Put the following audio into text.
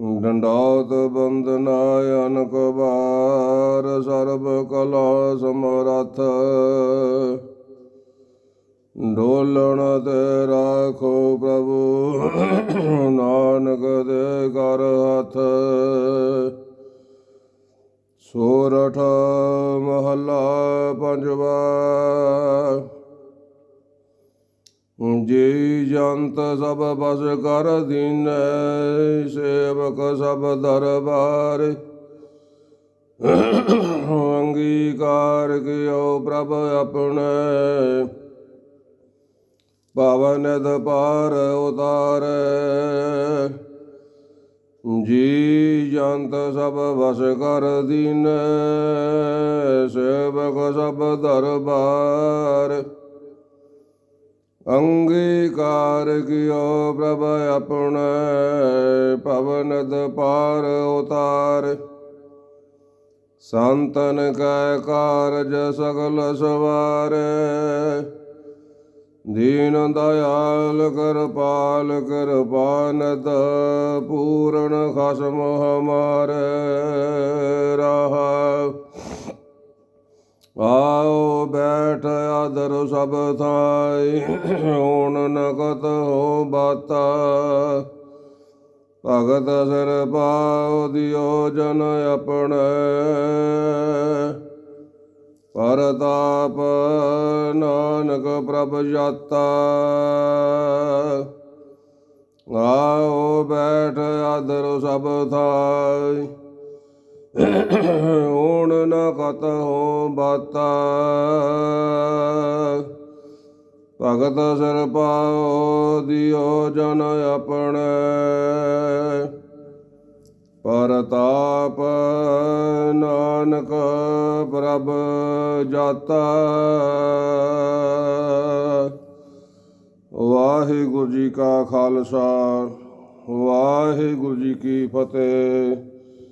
ਡੰਡਾਤ ਬੰਦਨਾ ਅਨਕ ਬਾਰ ਸਰਬ ਕਲਾ ਸਮਰਥ। ਡੋਲਣ ਤੇ ਰਾਖੋ ਪ੍ਰਭੂ, ਨਾਨਕ ਦੇ ਕਰ ਹੱਥ। ਸੋਰਠ ਮਹੱਲਾ ਪੰਜਵਾ। ਜੀ ਜੰਤ ਸਭ ਬਸ ਕਰ ਦੀਨੈ, ਸੇਵਕ ਸਭ ਦਰਬਾਰ। ਅੰਗੀਕਾਰ ਕਿਓ ਪ੍ਰਭ ਆਪਣੇ। ਪਵਨ ਪਾਰ ਉਤਾਰੈ। ਜੀ ਜੰਤ ਸਭ ਵਸ ਕਰ ਦੀਨੈ, ਸੇਵਕ ਸਭ ਦਰਬਾਰ। ਅੰਗੀਕਾਰ ਕਿਓ ਪ੍ਰਭ ਆਪਣੇ ਪਵਨਦ ਪਾਰ ਉਤਾਰ। ਸੰਤਨ ਕੈ ਕਾਰਜ ਸਗਲ ਸਵਾਰ। ਦੀਨ ਦਇਆਲ ਕਿਰਪਾਲ ਕਿਰਪਾਨਦ ਪੂਰਨ ਖਸਮ ਹਮਾਰੇ। ਰਾਹ, ਆਓ ਬੈਠ ਆਦਰ ਸਭ ਥਾਈ, ਹੁਣ ਨਕਤ ਹੋ ਬਾਤਾ। ਭਗਤ ਸਿਰ ਪਾਉ ਦਿਓ ਜਨ ਆਪਣੇ। ਪਰਤਾਪ ਨਾਨਕ ਪ੍ਰਭ ਜਾਤਾ। ਆਓ ਬੈਠ ਆਦਰ ਸਭ ਥਾਈ, ਹੁਣ ਨ ਕਤ ਹੋ ਬਾਤਾ। ਭਗਤ ਸਿਰ ਪਾਉ ਦਿਓ ਜਨ ਆਪਣੇ। ਪਰਤਾਪ ਨਾਨਕ ਪ੍ਰਭ ਜਾਤਾ। ਵਾਹਿਗੁਰੂ ਜੀ ਕਾ ਖਾਲਸਾ, ਵਾਹਿਗੁਰੂ ਜੀ ਕੀ ਫਤਿਹ।